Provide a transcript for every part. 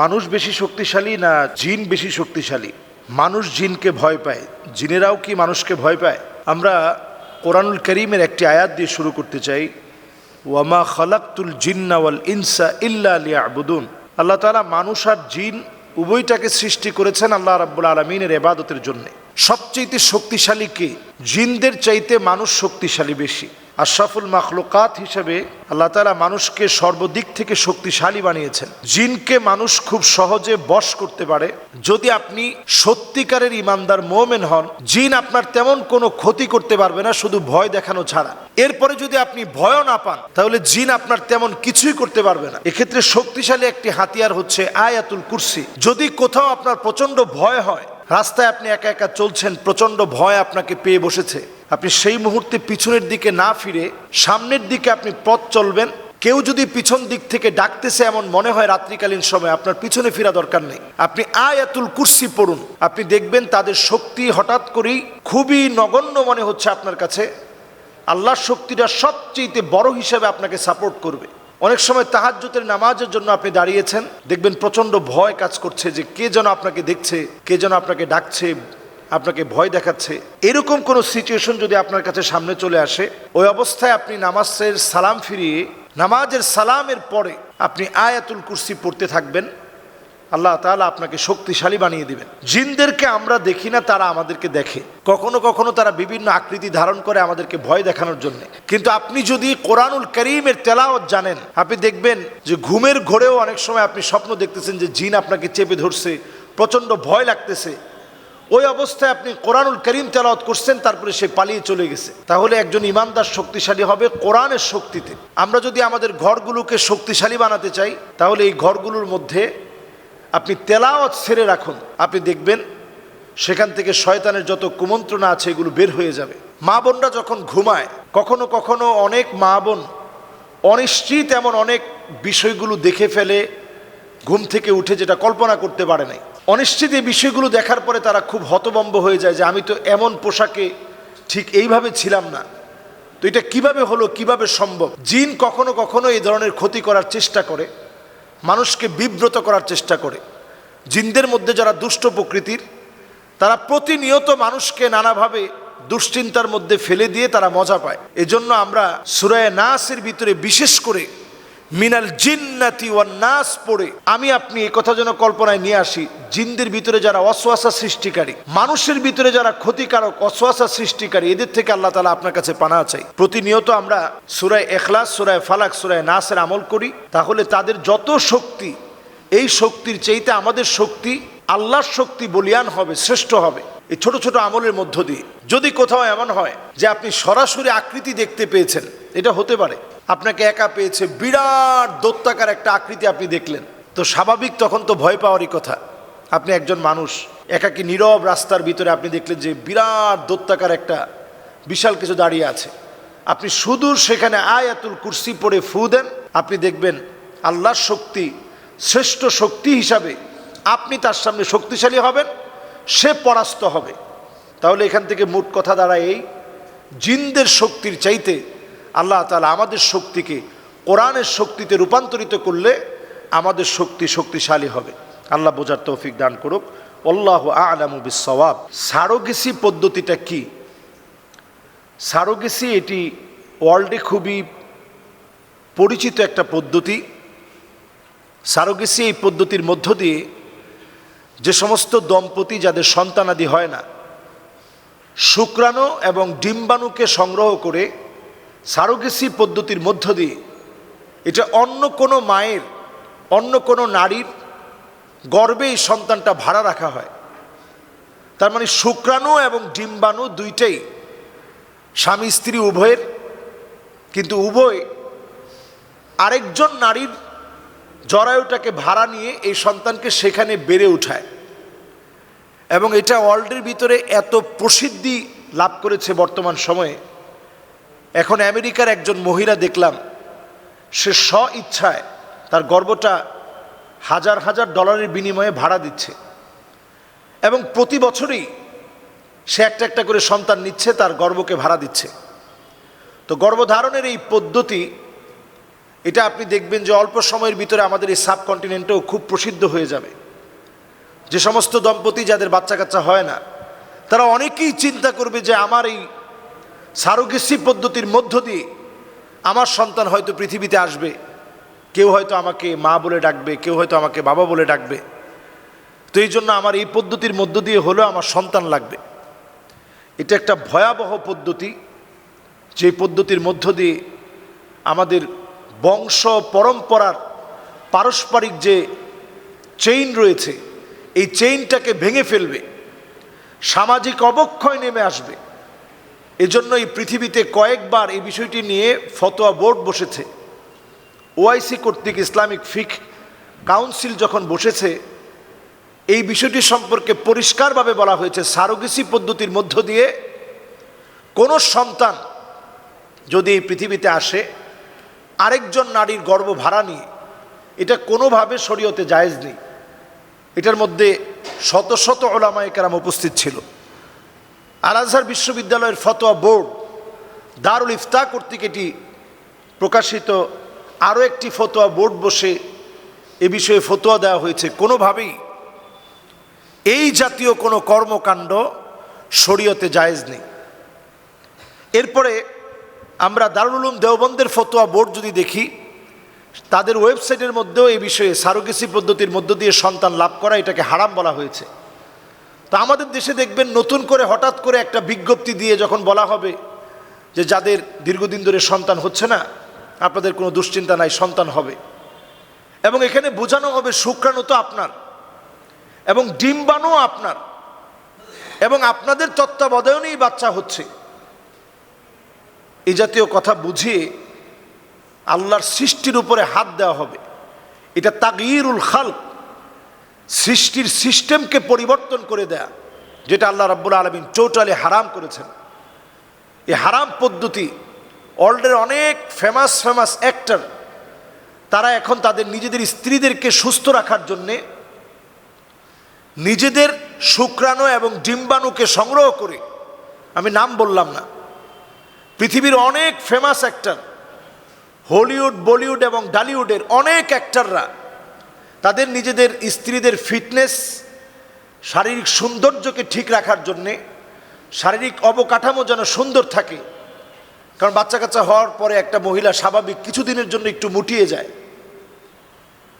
মানুষ বেশি শক্তিশালী না জিন বেশি শক্তিশালী? মানুষ জিনকে ভয় পায়। জিনেরাও কি মানুষকে ভয় পায়? আমরা কোরআনুল করিমের একটি আয়াত দিয়ে শুরু করতে চাই। ওয়ামা খালাক্তুল জিন্নাওয়াল ইনসা ইল্লা লিয়াবুদুন। আল্লাহ তালা মানুষ আর জিন উভয়টাকে সৃষ্টি করেছেন আল্লাহ রাব্বুল আলমিনের এবাদতের জন্য। সবচেয়ে শক্তিশালী কে? জিনদের চাইতে মানুষ শক্তিশালী বেশি। আশরাফুল মাখলুকাত হিসেবে আল্লাহ তালা মানুষকে সর্বদিক থেকে শক্তিশালী বানিয়েছেন। জিনকে মানুষ খুব সহজে বশ করতে পারে। যদি আপনি সত্যিকারের ইমানদার মোমেন হন, জিন আপনার তেমন কোনো ক্ষতি করতে পারবে না, শুধু ভয় দেখানো ছাড়া। এরপরে যদি আপনি ভয়ও না পান, তাহলে জিন আপনার তেমন কিছুই করতে পারবে না। এক্ষেত্রে শক্তিশালী একটি হাতিয়ার হচ্ছে আয়াতুল কুরসি। যদি কোথাও আপনার প্রচণ্ড ভয় হয় রাস্তায় আপনি একা একা চলছেন প্রচণ্ড ভয় আপনাকে পেয়ে বসেছে। আপনি সেই মুহূর্তে পিছনের দিকে না ফিরে, সামনের দিকে আপনি পথ চলবেন। কেউ যদি পিছন দিক থেকে ডাকতেছে এমন মনে হয় রাত্রিকালীন সময়, আপনার পিছনে ফেরা দরকার নেই। আপনি আয়াতুল কুর্সি পড়ুন। আপনি দেখবেন তাদের শক্তি হঠাৎ করেই খুবই নগণ্য মনে হচ্ছে আপনার কাছে। আল্লাহর শক্তিটা সবচেয়ে বড় হিসেবে আপনাকে সাপোর্ট করবে। অনেক সময় তাহাজ্যতের নামাজের জন্য আপনি দাঁড়িয়েছেন, দেখবেন প্রচণ্ড ভয় কাজ করছে যে কে যেন আপনাকে দেখছে, কে যেন আপনাকে ডাকছে, আপনাকে ভয় দেখাচ্ছে। এরকম কোনো সিচুয়েশন যদি আপনার কাছে সামনে চলে আসে, ওই অবস্থায় আপনি নামাজের সালাম ফিরিয়ে, নামাজের সালামের পরে আপনি আয়াতুল কুরসি পড়তে থাকবেন। আল্লাহ তাআলা আপনাকে শক্তিশালী বানিয়ে দিবেন। জিনদেরকে আমরা দেখি না, তারা আমাদেরকে দেখে। কখনো কখনো তারা বিভিন্ন আকৃতি ধারণ করে আমাদেরকে ভয় দেখানোর জন্য। কিন্তু আপনি যদি কোরআনুল করিমের তেলাওয়াত জানেন, আপনি দেখবেন যে ঘুমের ঘোরেও অনেক সময় আপনি স্বপ্ন দেখতেছেন যে জিন আপনাকে চেপে ধরছে, প্রচণ্ড ভয় লাগতেছে। ওই অবস্থায় আপনি কোরআনুল করিম তেলাওয়াত করছেন, তারপরে সে পালিয়ে চলে গেছে। তাহলে একজন ইমানদার শক্তিশালী হবে কোরআনের শক্তিতে। আমরা যদি আমাদের ঘরগুলোকে শক্তিশালী বানাতে চাই, তাহলে এই ঘরগুলোর মধ্যে আপনি তেলাওয়াত ছেড়ে রাখুন। আপনি দেখবেন সেখান থেকে শয়তানের যত কুমন্ত্রণা আছে, এগুলো বের হয়ে যাবে। মা বোনরা যখন ঘুমায়, কখনো কখনো অনেক মা বোন অনিশ্চিত এমন অনেক বিষয়গুলো দেখে ফেলে, ঘুম থেকে উঠে যেটা কল্পনা করতে পারে নাই। অনিশ্চিত এই বিষয়গুলো দেখার পরে তারা খুব হতবম্ব হয়ে যায় যে, আমি তো এমন পোশাকে ঠিক এইভাবে ছিলাম না। তো এটা কীভাবে হলো, কীভাবে সম্ভব? জিন কখনো কখনো এই ধরনের ক্ষতি করার চেষ্টা করে। মানুষকে বিব্রত করার চেষ্টা করে। জিনদের মধ্যে যারা দুষ্ট প্রকৃতির, তারা প্রতিনিয়ত মানুষকে নানাভাবে দুশ্চিন্তার মধ্যে ফেলে দিয়ে তারা মজা পায়। এজন্য আমরা সুরায় নাসের ভিতরে বিশেষ করে মিনাল জিন্নাতি ওয়ান নাস পড়ে। আমি আপনি এই কথা যেন কল্পনায় নিয়ে আসি, জিনদের ভিতরে যারা অশ্বাসা সৃষ্টিকারী, মানুষের ভিতরে যারা ক্ষতিকারক অশ্বাসা সৃষ্টিকারী, এদের থেকে আল্লাহ তালা আপনার কাছে পানা চাই। প্রতিনিয়ত আমরা সুরায় এখলাস সুরায় ফালাক, সুরায় নাসের আমল করি, তাহলে তাদের যত শক্তি, এই শক্তির চাইতে আমাদের শক্তি আল্লাহর শক্তি বলিয়ান হবে, শ্রেষ্ঠ হবে। এই ছোট ছোট আমলের মধ্য দিয়ে। যদি কোথাও এমন হয় যে আপনি সরাসরি আকৃতি দেখতে পেয়েছেন, এটা হতে পারে। আপনাকে একা পেয়েছে বিরাট দত্তাকার একটা আকৃতি আপনি দেখলেন। তো স্বাভাবিক তখন তো ভয় পাওয়ারই কথা। আপনি একজন মানুষ, একাকি নীরব রাস্তার ভিতরে আপনি দেখলেন যে বিরাট দত্তাকার একটা বিশাল কিছু দাঁড়িয়ে আছে। আপনি সুদূর সেখানে আয়াতুল কুরসি পড়ে ফু দেন, আপনি দেখবেন আল্লাহর শক্তি, শ্রেষ্ঠ শক্তি হিসাবে আপনি তার সামনে শক্তিশালী হবেন। সে পরাস্ত হবে। তাহলে এখান থেকে মোট কথা দাঁড়ায় এই, জিনদের শক্তির চাইতে আল্লাহ তালা আমাদের শক্তিকে কোরআনের শক্তিতে রূপান্তরিত করলে আমাদের শক্তি শক্তিশালী হবে। আল্লাহ বোঝার তৌফিক দান করুক। আল্লাহ আলামু বিসওয়াব সারোগেসি পদ্ধতিটা কি? সারোগেসি এটি ওয়ার্ল্ডে খুবই পরিচিত একটা পদ্ধতি। সারোগেসি এই পদ্ধতির মধ্য দিয়ে যে সমস্ত দম্পতি যাদের সন্তানাদি হয় না, শুক্রাণু এবং ডিম্বাণুকে সংগ্রহ করে সারোগেসি পদ্ধতির মধ্য দিয়ে, এটা অন্য কোনো মায়ের, অন্য কোনো নারীর গর্বে এই সন্তানটা ভাড়া রাখা হয়। তার মানে শুক্রাণু এবং ডিম্বাণু দুইটাই স্বামী স্ত্রী উভয়ের, কিন্তু উভয় আরেকজন নারীর জরায়ুটাকে ভাড়া নিয়ে এই সন্তানকে সেখানে বেড়ে উঠায়। এবং এটা ওয়ার্ল্ডের ভিতরে এত প্রসিদ্ধি লাভ করেছে বর্তমান সময়ে। এখন আমেরিকার একজন মহিলা দেখলাম, সে স্ব ইচ্ছায় তার গর্বটা হাজার হাজার ডলারের বিনিময়ে ভাড়া দিচ্ছে। এবং প্রতি বছরই সে একটা একটা করে সন্তান নিচ্ছে, তার গর্বকে ভাড়া দিচ্ছে। তো গর্ভধারণের এই পদ্ধতি এটা আপনি দেখবেন যে অল্প সময়ের ভিতরে আমাদের এই সাবকন্টিনেন্টেও খুব প্রসিদ্ধ হয়ে যাবে। যে সমস্ত দম্পতি যাদের বাচ্চা কাচ্চা হয় না, তারা অনেকেই চিন্তা করবে যে আমার এই সারোগেসি পদ্ধতির মধ্য দিয়ে আমার সন্তান হয়তো পৃথিবীতে আসবে। কেউ হয়তো আমাকে মা বলে ডাকবে, কেউ হয়তো আমাকে বাবা বলে ডাকবে। তো এই জন্য আমার এই পদ্ধতির মধ্য দিয়ে হলেও আমার সন্তান লাগবে। এটা একটা ভয়াবহ পদ্ধতি। যে পদ্ধতির মধ্য দিয়ে আমাদের বংশ পরম্পরার পারস্পরিক যে চেইন রয়েছে, এই চেইনটাকে ভেঙে ফেলবে, সামাজিক অবক্ষয় নেমে আসবে। এজন্য এই পৃথিবীতে কয়েকবার এই বিষয়টি নিয়ে ফতোয়া বোর্ড বসেছে। ওআইসি কর্তৃক ইসলামিক ফিক কাউন্সিল যখন বসেছে, এই বিষয়টি সম্পর্কে পরিষ্কারভাবে বলা হয়েছে। সারোগেসি পদ্ধতির মধ্য দিয়ে কোনো সন্তান যদি এই পৃথিবীতে আসে আরেকজন নারীর গর্ভ ভাড়া নিয়ে। এটা কোনোভাবে শরীয়তে জায়েজ নেই। এটার মধ্যে শত শত ওলামায় কেরাম উপস্থিত ছিল। আল আজহার বিশ্ববিদ্যালয়ের ফতোয়া বোর্ড, দারুল ইফতা কর্তৃক এটি প্রকাশিত। আরও একটি ফতোয়া বোর্ড বসে এ বিষয়ে ফতোয়া দেওয়া হয়েছে। কোনোভাবেই এই জাতীয় কোনো কর্মকাণ্ড শরীয়তে জায়েজ নেই। এরপরে আমরা দারুল উলুম দেওবন্দের ফতোয়া বোর্ড যদি দেখি, তাদের ওয়েবসাইটের মধ্যেও এই বিষয়ে সারোগেসি পদ্ধতির মধ্য দিয়ে সন্তান লাভ করা এটাকে হারাম বলা হয়েছে। তা আমাদের দেশে দেখবেন নতুন করে হঠাৎ করে একটা বিজ্ঞপ্তি দিয়ে যখন বলা হবে যে যাদের দীর্ঘদিন ধরে সন্তান হচ্ছে না, আপনাদের কোনো দুশ্চিন্তা নাই, সন্তান হবে। এবং এখানে বোঝানো হবে শুক্রাণু তো আপনার, এবং ডিম্বাণু আপনার, এবং আপনাদের তত্ত্বাবধানেই বাচ্চা হচ্ছে। এই জাতীয় কথা বুঝিয়ে আল্লাহর সৃষ্টির উপরে হাত দেওয়া হবে। এটা তাগিরুল খালক। সৃষ্টির সিস্টেমকে পরিবর্তন করে দেয়া, যেটা আল্লাহ রাব্বুল আলমিন চৌটালে হারাম করেছেন। এই হারাম পদ্ধতি ওয়ার্ল্ডের অনেক ফেমাস ফেমাস অ্যাক্টর, তারা এখন তাদের নিজেদের স্ত্রীদেরকে সুস্থ রাখার জন্যে নিজেদের শুক্রাণু এবং ডিম্বাণুকে সংগ্রহ করে, আমি নাম বললাম না পৃথিবীর অনেক ফেমাস অ্যাক্টর হলিউড বলিউড এবং ডালিউডের অনেক অ্যাক্টাররা তাদের নিজেদের স্ত্রীদের ফিটনেস শারীরিক সৌন্দর্যকে ঠিক রাখার জন্যে শারীরিক অবকাঠামো যেন সুন্দর থাকে, কারণ বাচ্চা কাচ্চা হওয়ার পরে একটা মহিলা স্বাভাবিক কিছুদিনের জন্য একটু মুটিয়ে যায়,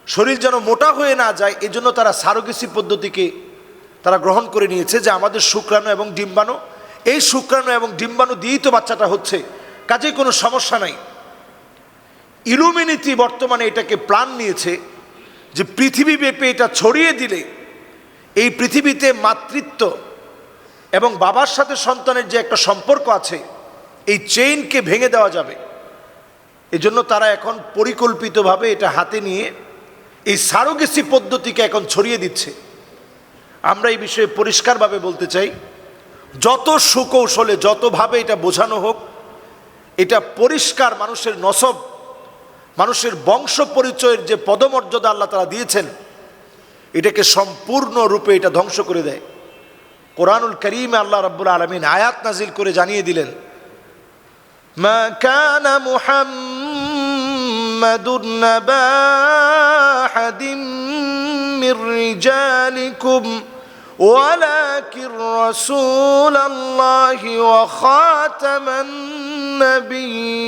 শরীর যেন মোটা হয়ে না যায়, এজন্য তারা সারোগেসি পদ্ধতিকে তারা গ্রহণ করে নিয়েছে যে আমাদের শুক্রাণু এবং ডিম্বাণু এই শুক্রাণু এবং ডিম্বাণু দিয়েই তো বাচ্চাটা হচ্ছে। কাজে কোনো সমস্যা নাই। ইলুমিনিটি বর্তমানে এটাকে প্ল্যান নিয়েছে যে পৃথিবী ব্যাপী এটা ছড়িয়ে দিলে এই পৃথিবীতে মাতৃত্ব এবং বাবার সাথে সন্তানের যে একটা সম্পর্ক আছে, এই চেইনকে ভেঙে দেওয়া যাবে। এজন্য তারা এখন পরিকল্পিতভাবে এটা হাতে নিয়ে এই সারোগেসি পদ্ধতিকে এখন ছড়িয়ে দিচ্ছে। আমরা এই বিষয়ে পরিষ্কারভাবে বলতে চাই যত সুকৌশলে, যতভাবে এটা বোঝানো হোক, এটা পরিষ্কার মানুষের নসব, মানুষের বংশ পরিচয়ের যে পদমর্যাদা আল্লাহ তারা দিয়েছেন, এটাকে সম্পূর্ণরূপে এটা ধ্বংস করে দেয়। কোরআনুল করিমে আল্লাহ রব্বুল আলমিন আয়াত নাজিল করে জানিয়ে দিলেন, মা কানা মুহাম্মাদুন নাবা আহাদিম মির রিজালিকুম ولكن رسول الله وخاتم النبيين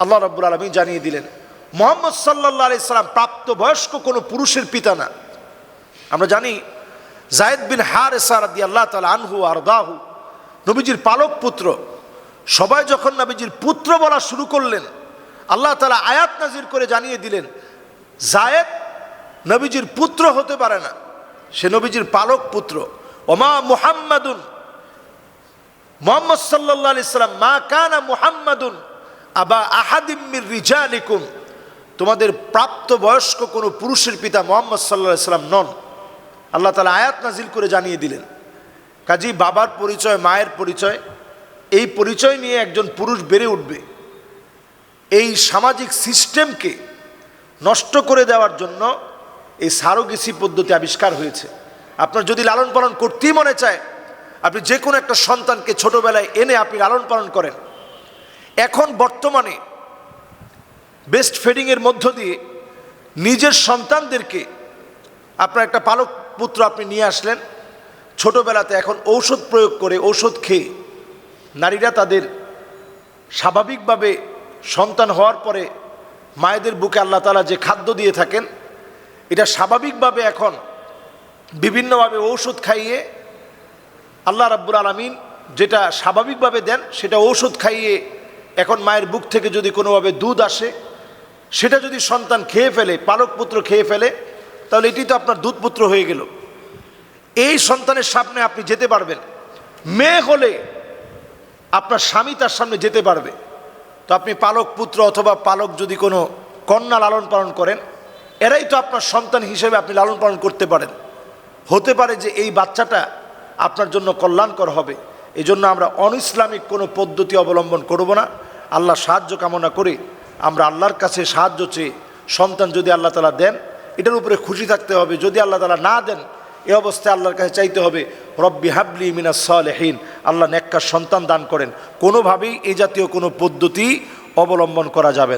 আল্লাহ রাব্বুল আলমী জানিয়ে দিলেন মোহাম্মদ সাল্লাহ আলি সাল্লাম প্রাপ্তবয়স্ক কোনো পুরুষের পিতা না আমরা জানি জায়দ বিন হার এসারাদি আল্লাহ তালা আনহু আর দাহু নবীজির পালক পুত্র সবাই যখন নবীজির পুত্র বলা শুরু করলেন আল্লাহ তালা আয়াত নাজির করে জানিয়ে দিলেন জায়েদ নবীজির পুত্র হতে পারে না। সে নবীজির পালক পুত্র। ওমা মুহাম্মাদুন। মোহাম্মদ সাল্লাহ আলি সাল্লাম, মা কানা মুহাম্মাদুন আবা আহাদিম্মির রিজালিকুম। তোমাদের প্রাপ্ত বয়স্ক কোনো পুরুষের পিতা মোহাম্মদ সাল্লাহ সাল্লাম নন। আল্লাহ তালা আয়াত নাজিল করে জানিয়ে দিলেন। কাজী বাবার পরিচয়, মায়ের পরিচয়, এই পরিচয় নিয়ে একজন পুরুষ বেড়ে উঠবে। এই সামাজিক সিস্টেমকে নষ্ট করে দেওয়ার জন্য এই সারোগেসি পদ্ধতি আবিষ্কার হয়েছে। আপনার যদি লালন পালন করতেই মনে চায়, আপনি যে কোনো একটা সন্তানকে ছোটোবেলায় এনে আপনি লালন পালন করেন। এখন বর্তমানে বেস্ট ফেডিংয়ের মধ্য দিয়ে নিজের সন্তানদেরকে আপনার একটা পালক পুত্র আপনি নিয়ে আসলেন। ছোটোবেলাতে এখন ঔষধ প্রয়োগ করে ঔষধ খেয়ে নারীরা তাদের স্বাভাবিকভাবে সন্তান হওয়ার পরে মায়েদের বুকে আল্লাহ তালা যে খাদ্য দিয়ে থাকেন এটা স্বাভাবিকভাবে এখন বিভিন্নভাবে ঔষধ খাইয়ে আল্লাহ রাব্বুল আলমিন যেটা স্বাভাবিকভাবে দেন, সেটা ঔষধ খাইয়ে এখন মায়ের বুক থেকে যদি কোনোভাবে দুধ আসে, সেটা যদি সন্তান খেয়ে ফেলে, পালক পুত্র খেয়ে ফেলে, তাহলে এটি তো আপনার দুধপুত্র হয়ে গেল। এই সন্তানের সামনে আপনি যেতে পারবেন। মেয়ে হলে আপনার স্বামী তার সামনে যেতে পারবে। তো আপনি পালক পুত্র অথবা পালক যদি কোনো কন্যা লালন পালন করেন এরাই তো আপনার সন্তান হিসেবে আপনি লালন পালন করতে পারেন। হতে পারে যে এই বাচ্চাটা আপনার জন্য কল্যাণকর হবে। এই জন্য আমরা অন ইসলামিক কোনো পদ্ধতি অবলম্বন করব না। আল্লাহ সাহায্য কামনা করে আমরা আল্লাহর কাছে সাহায্য চেয়ে সন্তান যদি আল্লাহ তালা দেন, এটার উপরে খুশি থাকতে হবে। যদি আল্লাহ তালা না দেন, এ অবস্থায় আল্লাহর কাছে চাইতে হবে, রব্বি হাবলি মিনা সালেহীন। আল্লাহ নেককার সন্তান দান করেন। কোনোভাবেই এই জাতীয় কোনো পদ্ধতি অবলম্বন করা যাবে।